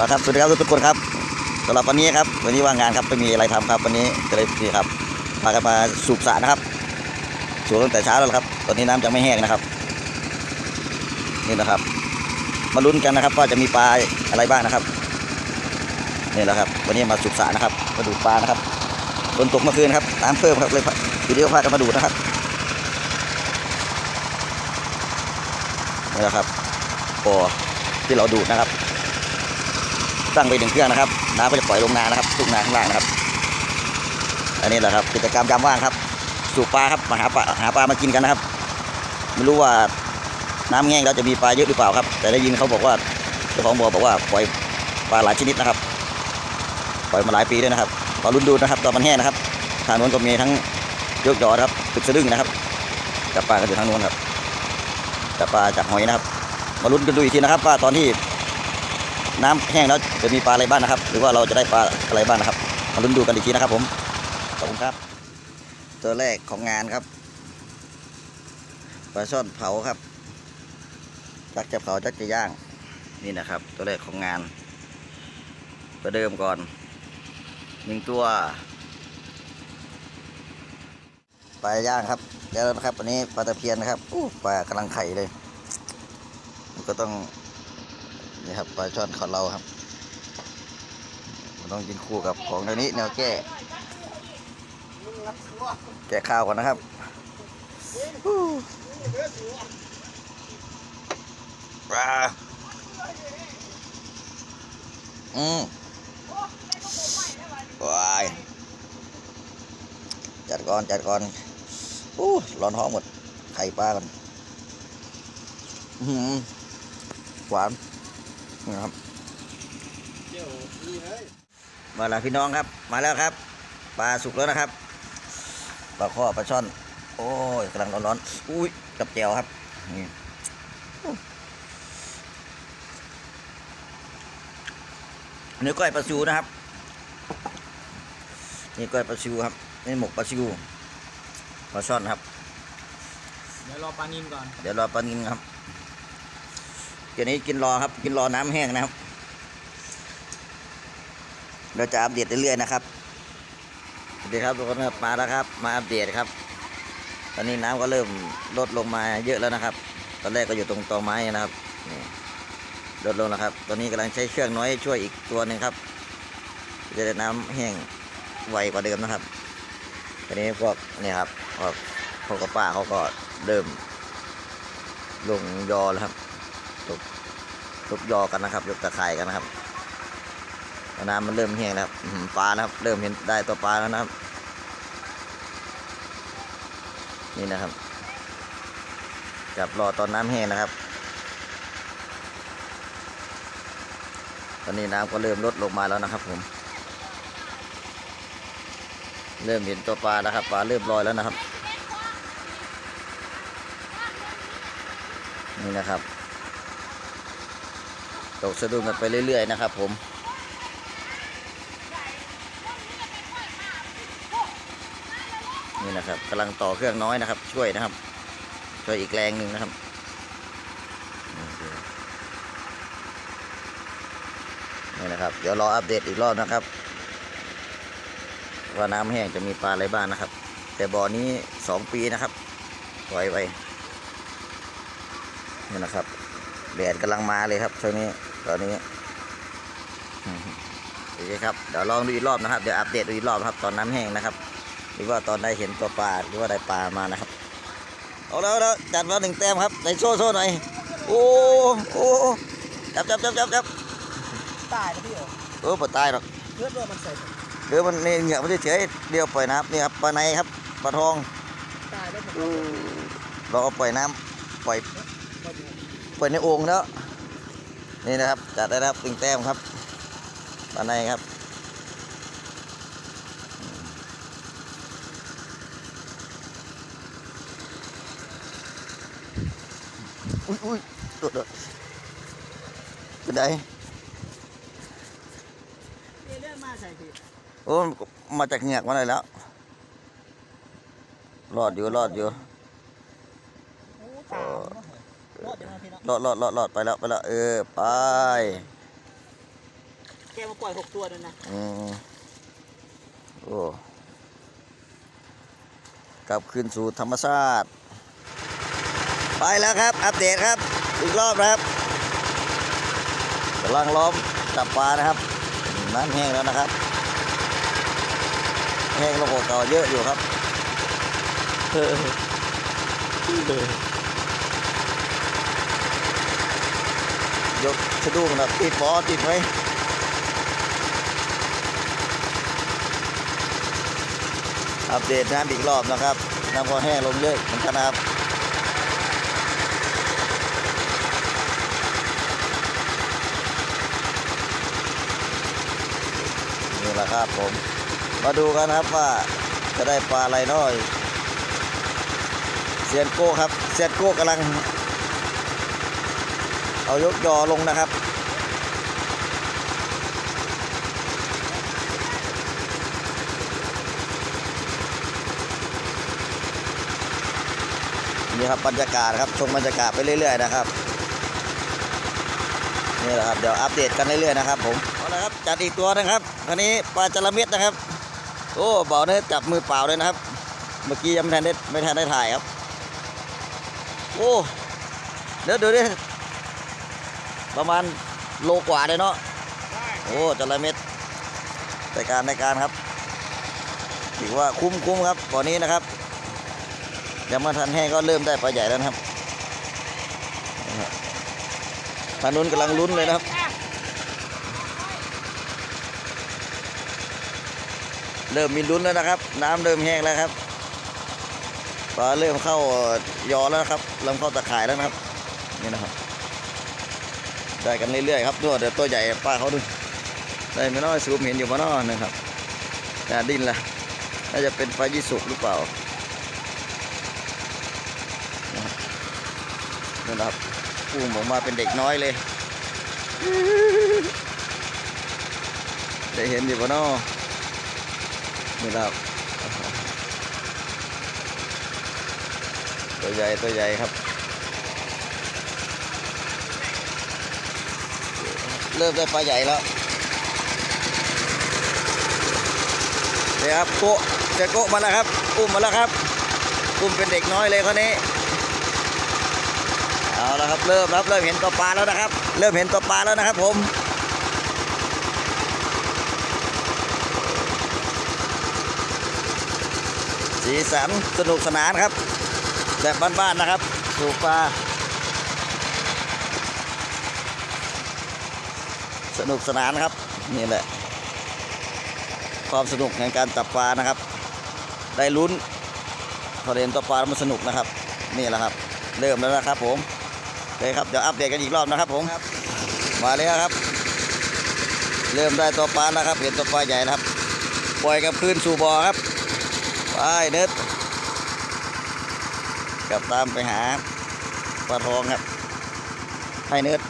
มาครับสวัสดีครับทุกคนครับสำหรับวันนี้ครับ วันนี้ว่างงานครับไม่มีอะไรทำครับวันนี้ก็เลยนี่ครับพากันมาสูบสระนะครับสูบตั้งแต่เช้าแล้วครับ ตอนนี้น้ำยังไม่แห้งนะครับนี่นะครับ มาลุ้นกันนะครับว่าจะมีปลาอะไรบ้างนะครับนี่แหละครับ วันนี้มาสูบสระนะครับมาดูปลานะครับฝนตกเมื่อคืนครับน้ำเพิ่มครับเลยทีนี้ก็พากันมาดูนะครับนี่แหละครับบ่อที่เราดูดนะครับ ตั้งไปหนึ่งเครื่องนะครับ น้ำก็จะปล่อยลงนานะครับทุกนาข้างล่างนะครับ อันนี้แหละครับกิจกรรมยามว่างครับ สูบปลาครับมาหาปลาหาปลามากินกันนะครับ ไม่รู้ว่าน้ำแห้งแล้วจะมีปลาเยอะหรือเปล่าครับ แต่ได้ยินเขาบอกว่าเจ้าของบ่อบอกว่าปล่อยปลาหลายชนิดนะครับ ปล่อยมาหลายปีด้วยนะครับรอนรุ่นดูนะครับตอนมันแห้งนะครับ ทางโน้นก็มีทั้งยกยอะครับตึกสะดึงนะครับจับปลากันอยู่ทางโน้นครับจับปลาจับหอยนะครับ มาลุ้นกันดูอีกทีนะครับว่าตอนที่ น้ำแห้งแล้วจะมีปลาอะไรบ้างนะครับ หรือว่าเราจะได้ปลาอะไรบ้างนะครับมาลุ้นดูกันอีกทีนะครับผมขอบคุณครับ ตัวแรกของงานครับปลาช่อนเผาครับจักจะเผาจักจะย่างนี่นะครับ ตัวแรกของงานประเดิมก่อนหนึ่งตัวปลาย่างครับแล้วนะครับวันนี้ปลาตะเพียนนะครับอู้ปลากำลังไข่เลย ก็ต้อง นี่ครับปลาช่อนของเราครับมันต้องกินคู่กับของเดี๋ยวนี้แนวแก้แก้ข้าวก่อนนะครับฮู้ปลาอืมว้ายจัดก่อนจัดก่อนอู้ร้อนท้องหมดไข่ปลาก่อนหือหวาน นะครับมาแล้วพี่น้องครับ มาแล้วครับ ปลาสุกแล้วนะครับ ปลาข้อปลาช่อน โอ้ยกำลังร้อนๆอุ้ยกับแจวครับนี่นี่ก้อยปลาซิวนะครับ นี่ก้อยปลาซิวครับ นี่หมกปลาซิวปลาช่อนครับ เดี๋ยวรอปลานินก่อน เดี๋ยวรอปลานินครับ เดี๋ยวนี้กินรอครับ กินรอน้ำแห้งนะครับ เราจะอัปเดตเรื่อยๆนะครับสวัสดีครับทุกคนครับมาแล้วครับ มาอัปเดตครับ ตอนนี้น้ำก็เริ่มลดลงมาเยอะแล้วนะครับ ตอนแรกก็อยู่ตรงตอไม้นะครับนี่ลดลงแล้วครับ ตอนนี้กำลังใช้เครื่องน้อยช่วยอีกตัวหนึ่งครับ จะได้น้ำแห้งไวกว่าเดิมนะครับตอนนี้พวกนี่ครับพวกพวกกระป้าเขาก็เริ่มลงยอแล้วครับ ตกตกยอกันนะครับยกตะข่ายกันนะครับน้ำมันเริ่มแห้งแล้วครับปลานะครับ เริ่มเห็นได้ตัวปลาแล้วนะครับ นี่นะครับจับรอตอนน้ำแห้งนะครับ ตอนนี้น้ำก็เริ่มลดลงมาแล้วนะครับ ผม เริ่มเห็นตัวปลาแล้วครับปลาเริ่มลอยแล้วนะครับ นี่นะครับ ตกสะดุ้งกันไปเรื่อย ๆ นะครับผมนี่นะครับกำลังต่อเครื่องน้อยนะครับ ช่วยนะครับ ช่วยอีกแรงหนึ่งนะครับนี่นะครับ เดี๋ยวรออัปเดตอีกรอบนะครับ ว่าน้ำแห้งจะมีปลาอะไรบ้างนะครับ แต่บ่อนี้สองปีนะครับปล่อยไว้นี่นะครับแดดกำลังมาเลยครับช่วงนี้ ตอนนี้อืมโอเคครับเดี๋ยวลองดูอีกรอบนะครับเดี๋ยวอัปเดตดูอีกรอบครับ ตอนน้ำแห้งนะครับหรือว่าตอนได้เห็นตัวปลาหรือว่าได้ปลามานะครับเอาแล้วแล้วจัดมาหนึ่งแต้มครับในโซ่โซ่หน่อยโอ้โอ้จับจับจับจับจับตายนะพี่เหรอโอ้ปลาตายหรอกเลือดด้วยมันใส่เดี๋ยวมันนี่เหงื่อมันเฉยๆเดี๋ยวปล่อยน้ำนี่ครับปลาในครับปลาทองตายแล้วผมเราเอาปล่อยน้ำปล่อยเปิดในโอ่งแล้ว นี่นะครับจัดได้แล้วปิงแต้มครับปลาในครับอุ้ยอุ้ยโดดโดดเป็นไดโอ้มาจากเหงือกมาเลยแล้วรอดอยู่รอดอยู่ โอ้ตามเนาะรอดยังไงพี่เนาะรอดรอดรอดรอดไปแล้วไปแล้วเออไปแกมาปล่อยหกตัวนั่นนะอืมโอ้กลับคืนสู่ธรรมชาติ ไปแล้วครับ อัปเดตครับ อีกรอบนะครับกำลังล้อมจับปลานะครับน้ำแห้งแล้วนะครับ แห้งแล้วกว่าเก่าเยอะอยู่ครับ เออ ยกสะดุ้งนะติดบอติดไหมอัปเดตน้ำอีกรอบนะครับน้ำก็แห้งลงเยอะเหมือนกันครับนี่แหละครับผม มาดูกันนะครับว่าจะได้ปลาอะไรน้อยเซียนโก้ครับเซียนโก้กำลัง เอายกยอลงนะครับ นี่ครับบรรยากาศครับชมบรรยากาศไปเรื่อยๆนะครับนี่แหละครับเดี๋ยวอัปเดตกันเรื่อยๆนะครับผมเอาละครับจัดอีกตัวนะครับคันนี้ปลาจระเม็ดนะครับโอ้เบาเนี่ยจับมือเปล่าเลยนะครับ เมื่อกี้ยังไม่ทันได้ไม่ทันได้ถ่ายครับ โอ้เดี๋ยวดูดิ ประมาณโลกว่าเลยเนาะโอ้จระเม็ดในการในการครับถือว่าคุ้มคุ้มครับบ่อนี้นะครับยังมาทันแห้งก็เริ่มได้ปลาใหญ่แล้วครับทางนู้นกำลังลุ้นเลยนะครับเริ่มมีลุ้นแล้วนะครับ น้ำเริ่มแห้งแล้วครับปลาเริ่มเข้ายอแล้วครับเริ่มเข้าตะข่ายแล้วนะครับนี่นะครับ ได้กันเรื่อยๆครับตัวเดี๋ยวตัวใหญ่ป้าเขาดูได้ไม่น้อยซูมเห็นอยู่มาน้อยนะครับแต่ดินละน่าจะเป็นปลายี่สุกหรือเปล่านะครับอุ้มออกมาเป็นเด็กน้อยเลยได้เห็นอยู่ปะเนาะนะครับตัวใหญ่ตัวใหญ่ครับ เริ่มได้ปลาใหญ่แล้วนี่ครับโกะจะโกะมาแล้วครับ อุ้มมาแล้วครับอุ้มเป็นเด็กน้อยเลยคนนี้เอาละครับเริ่มครับเริ่มเห็นตัวปลาแล้วนะครับ เริ่มเห็นตัวปลาแล้วนะครับ ผมสีสันสนุกสนานครับ แบบบ้านๆนะครับ สูบปลา สนุกสนานครับ นี่แหละ ความสนุกในการจับปลานะครับ ได้ลุ้นพอเห็นตัวปลามันสนุกนะครับ นี่แหละครับ เริ่มแล้วนะครับ ผมโอเคครับเดี๋ยวอัปเดตกันอีกรอบนะครับ ผมมาเลยครับ เริ่มได้ตัวปลาแล้วครับ เห็นตัวปลาใหญ่นะครับ ปล่อยกับคืนสู่บ่อครับไปเนิร์ดกลับตามไปหาปลาทองครับให้เนิร์ด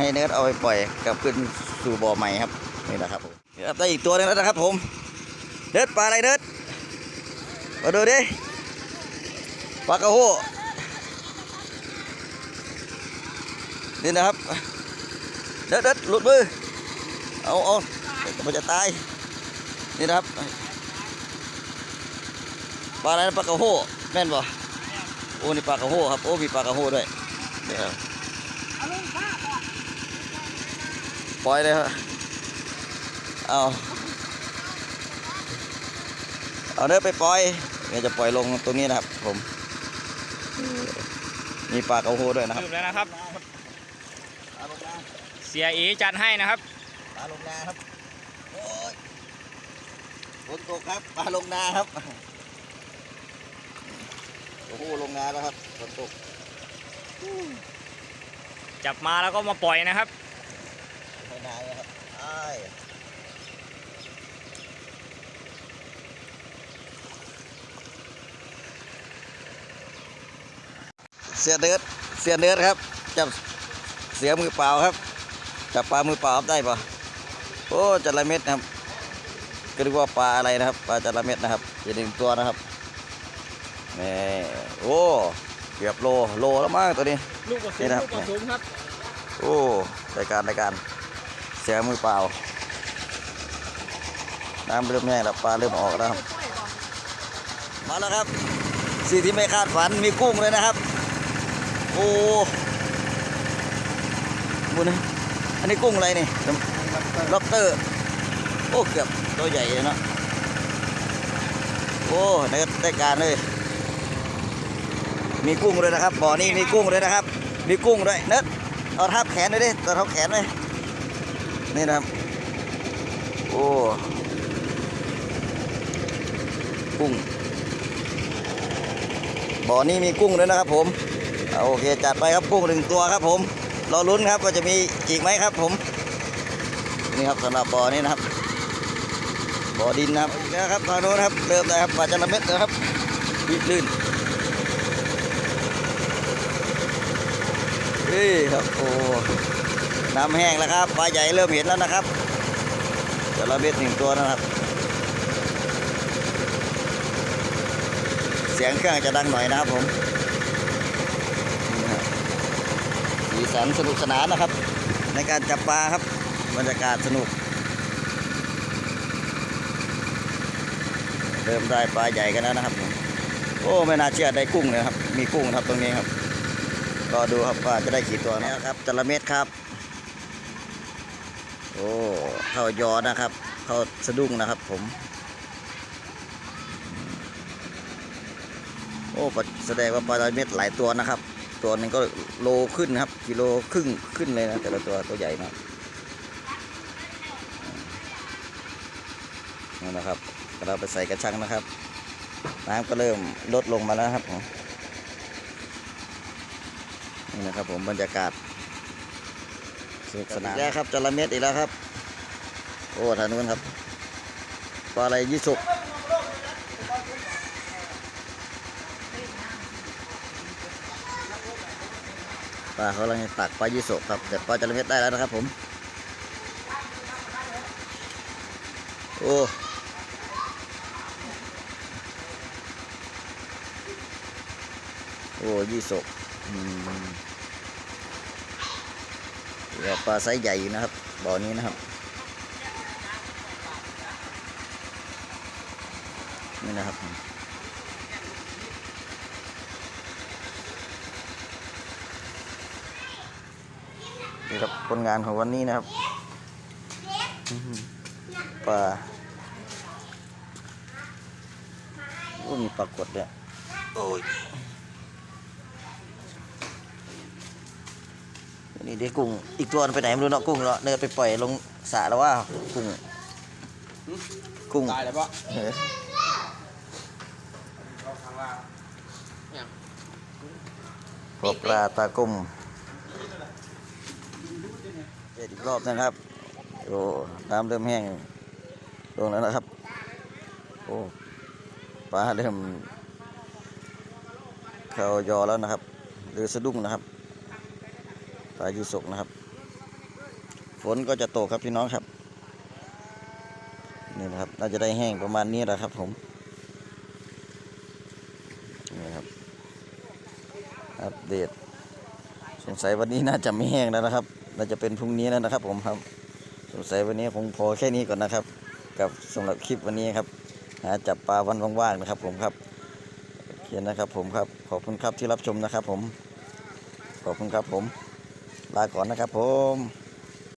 ให้เนิร์ดเอาไปปล่อยกลับคืนสู่บ่อใหม่ครับนี่แหละครับผมครับได้อีกตัวหนึงแล้วนะครับผมเนิร์ดปลาอะไรเนิร์ดมาดูดิปลากระโหนี่นะครับเด็ดเด็ดหลุดมือเอาเอามันจะตายนี่นะครับปลาอะไรปลากระโหแม่นบ่โอ้นี่ปลากระโหครับโอ้มีปลากระโหด้วยนี่ครับเอาลงข้าบ่ ปล่อยเลยครับเอาเอาเนื้อไปปล่อยเดี๋ยวจะปล่อยลงตรงนี้นะครับ ผม มีปลากระโหด้วยนะครับลืมแล้วนะครับ ปลาลงนาเสียอีจัดให้นะครับ ปลาลงนาครับโอ้ยฝนตกครับปลาลงนาครับโอ้โหลงนาแล้วครับฝนตกจับมาแล้วก็มาปล่อยนะครับ ไปนาเลยครับไอ้ายเสียเดือดเสียเดือดครับ จับเสียมือเปล่าครับ จับปลามือเปล่าได้ปะโอ้จระเม็ดนะครับก็เรียกว่าปลาอะไรนะครับ ปลาจระเม็ดนะครับอีกหนึ่งตัวนะครับนี่โอ้เกือบโลโลแล้วมั้งตัวนี้ลูกกระสุนี่นนะครับลูกกระสุนครับโอ้รายการรายการ เสียมือเปล่า น้ำเริ่มแห้งแล้วปลาเริ่มออกแล้วครับมาแล้วครับสิ่งที่ไม่คาดฝันมีกุ้งเลยนะครับ โอ้บุญนะอันนี้กุ้งอะไรนี่ล็อบเตอร์ โอ้ เกือบตัวใหญ่เลยเนาะโอ้ได้ได้การเลย มีกุ้งเลยนะครับบ่อนี้มีกุ้งเลยนะครับ มีกุ้งด้วยเน็ตเอาทับแขนเลยดิเอาทับแขนเลย นี่นะครับ โอ้กุ้งบ่อนี้มีกุ้งด้วยนะครับ ผมเอาโอเคจัดไปครับกุ้งหนึ่งตัวครับ ผมรอลุ้นครับว่าจะมีอีกไหมครับ ผม นี่ครับสำหรับบ่อนี้นะครับบ่อดินนะครับอีกแล้วครับทางโน้นครับเริ่มแล้วครับปลาจระเม็ดนะครับลื่นลื่นเฮ้ยครับโอ้ น้ำแห้งแล้วครับปลาใหญ่เริ่มเห็นแล้วนะครับจระเม็ดหนึ่งตัวนะครับ เสียงเครื่องจะดังหน่อยนะครับผมนี่นะครับสีสันสนุกสนานนะครับ ในการจับปลาครับบรรยากาศสนุก เริ่มได้ปลาใหญ่กันแล้วนะครับผมโอ้ไม่น่าเชื่อได้กุ้งเลยครับ มีกุ้งครับตรงนี้ครับก็ดูครับว่าจะได้กี่ตัวนะครับจระเม็ดครับ อ้เข้ายอนะครับ เข้าสะดุ้งนะครับ ผม โอ้ปลาแสดงว่าปลาจระเม็ดหลายตัวนะครับ ตัวหนึงก็โลขึ้นครับกิโลครึ่งขึ้นเลยนะแต่ละตัวตัวใหญ่มากนั่นนะครับเราไปใส่กระชังนะครับ น้ำก็เริ่มลดลงมาแล้วครับผมนี่นะครับผมบรรยากาศ สนุกสนานอีกแล้วครับจระเม็ดอีกแล้วครับ โอ้ทางนู้นครับปลาอะไรยี่สุกปลาเขากำลังตักปลายี่สุกครับแต่ปลาจระเม็ดได้แล้วนะครับผม โอ้โอ้ยี่สกอืม ปลาไซส์ใหญ่อยู่นะครับบ่อนี้นะครับนี่นะครับนี่ครับผลงานของวันนี้นะครับปลาโอ้มีปลากดด้วยโอ้ย นี่เด็กกุ้ง อีกตัวมันไปไหนไม่รู้เนาะกุ้งเนาะเดินไปปล่อยลงสระแล้วว่ากุ้ง กุ้งตายแล้วปะเออพวกปลาตากุ้มเจ็ดอีกรอบนะครับ โอ้ น้ำเริ่มแห้งลงแล้วนะครับ โอ้ ปลาเริ่ม เข้ายอแล้วนะครับ หรือสะดุ้งนะครับ ปลายูสุกนะครับ ฝนก็จะตกครับพี่น้องครับ นี่นะครับ น่าจะได้แห้งประมาณนี้แหละครับผมนี่ครับ อัปเดต สงสัยวันนี้น่าจะไม่แห้งแล้วนะครับ น่าจะเป็นพรุ่งนี้แล้วนะครับ ผมครับ สงสัยวันนี้คงพอแค่นี้ก่อนนะครับ กับสำหรับคลิปวันนี้ครับหาจับปลาวันว่างๆนะครับ ผมครับโอเคนะครับ ผมครับ ขอบคุณครับที่รับชมนะครับ ผม ขอบคุณครับผม ลาก่อนนะครับผม